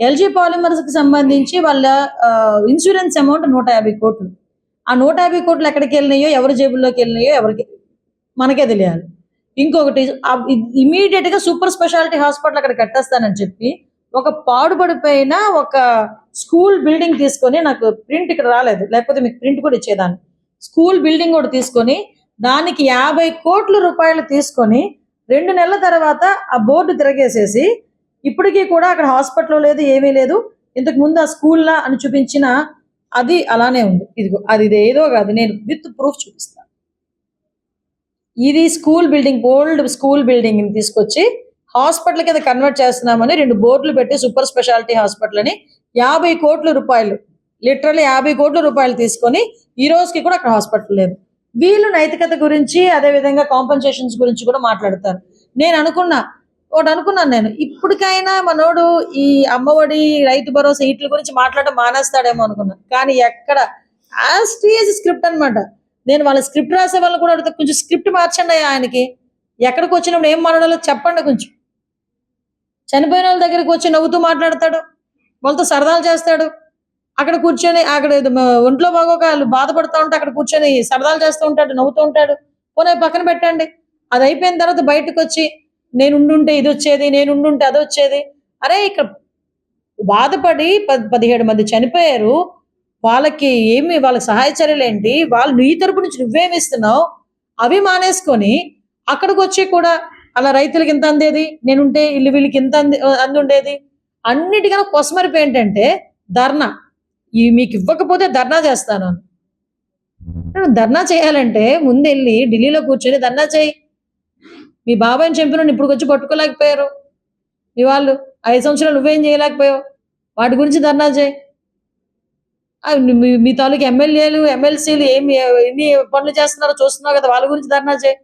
LG పాలిమర్స్కి సంబంధించి వాళ్ళ insurance amount నూట యాభై కోట్లు. ఆ నూట యాభై కోట్లు ఎక్కడికి వెళ్ళినాయో ఎవరి జేబుల్లోకి వెళ్ళినాయో ఎవరికి మనకే తెలియాలి. ఇంకొకటి ఇమీడియట్గా సూపర్ స్పెషాలిటీ హాస్పిటల్ అక్కడ కట్టేస్తానని చెప్పి ఒక పాడుపడిపోయిన ఒక స్కూల్ బిల్డింగ్ తీసుకొని నాకు ప్రింట్ ఇక్కడ రాలేదు. లేకపోతే మీకు ప్రింట్ కూడా ఇచ్చేదాన్ని. స్కూల్ బిల్డింగ్ కూడా తీసుకొని దానికి యాభై కోట్ల రూపాయలు తీసుకొని రెండు నెలల తర్వాత ఆ బోర్డు తిరగేసేసి ఇప్పటికీ కూడా అక్కడ హాస్పిటల్ లేదు ఏమీ లేదు. ఇంతకు ముందు ఆ స్కూల్లా అని చూపించిన అది అలానే ఉంది. ఇదిగో అది ఇది ఏదో కాదు నేను విత్ ప్రూఫ్ చూపిస్తాను ఇది school building old school building తీసుకొచ్చి హాస్పిటల్ కింద కన్వర్ట్ చేస్తున్నామని రెండు బోర్డులు పెట్టి సూపర్ స్పెషాలిటీ హాస్పిటల్ అని యాభై కోట్ల రూపాయలు లిటరల్లీ యాభై కోట్ల రూపాయలు తీసుకొని ఈ రోజుకి కూడా అక్కడ హాస్పిటల్ లేదు. వీళ్ళు నైతికత గురించి అదే విధంగా కాంపన్సేషన్స్ గురించి కూడా మాట్లాడతారు. నేను అనుకున్నా ఒకటి అనుకున్నాను నేను. ఇప్పటికైనా మనోడు ఈ అమ్మఒడి రైతు భరోసా వీటి గురించి మాట్లాడడం మానేస్తాడేమో అనుకున్నాను. కానీ ఎక్కడ? యాస్టీజ్ స్క్రిప్ట్ అన్నమాట. నేను వాళ్ళ స్క్రిప్ట్ రాసే వాళ్ళు కూడా అడుగుతా కొంచెం స్క్రిప్ట్ మార్చండి ఆయనకి. ఎక్కడికి వచ్చినప్పుడు ఏం మాట్లాడాలో చెప్పండి కొంచెం. చనిపోయిన వాళ్ళ దగ్గరికి వచ్చి నవ్వుతూ మాట్లాడతాడు. వాళ్ళతో సరదాలు చేస్తాడు. అక్కడ కూర్చొని అక్కడ ఒంట్లో బాగోక వాళ్ళు బాధపడుతూ ఉంటే అక్కడ కూర్చొని సరదాలు చేస్తూ ఉంటాడు నవ్వుతూ ఉంటాడు. పోనీ పక్కన పెట్టండి. అది అయిపోయిన తర్వాత బయటకు వచ్చి నేను ఉండుంటే ఇది వచ్చేది నేను ఉండుంటే అది వచ్చేది అరే ఇక్కడ బాధపడి ప- పదిహేడు మంది చనిపోయారు. వాళ్ళకి ఏమి వాళ్ళకి సహాయ చర్యలు ఏంటి వాళ్ళు నీ తరపు నుంచి నువ్వేమి ఇస్తున్నావు అవి మానేసుకొని అక్కడికి వచ్చి కూడా అలా రైతులకి ఇంత అందేది? నేనుంటే ఇల్లు వీళ్ళకి ఇంత అంది అంది ఉండేది అన్నిటికన్నా కొసమరిపి ఏంటంటే ధర్నా. ఈ మీకు ఇవ్వకపోతే ధర్నా చేస్తాను. నేను ధర్నా చేయాలంటే ముందు వెళ్ళి ఢిల్లీలో కూర్చొని ధర్నా చేయి. మీ బాబాయ్ని చంపిన ఇప్పుడు వచ్చి పట్టుకోలేకపోయారు మీ వాళ్ళు ఐదు సంవత్సరాలు నువ్వేం చేయలేకపోయావు? వాటి గురించి ధర్నా చేయి. మీ తాలూకు ఎమ్మెల్యేలు ఎమ్మెల్సీలు ఏమి ఎన్ని పనులు చేస్తున్నారో చూస్తున్నావు కదా వాళ్ళ గురించి ధర్నా చేయి.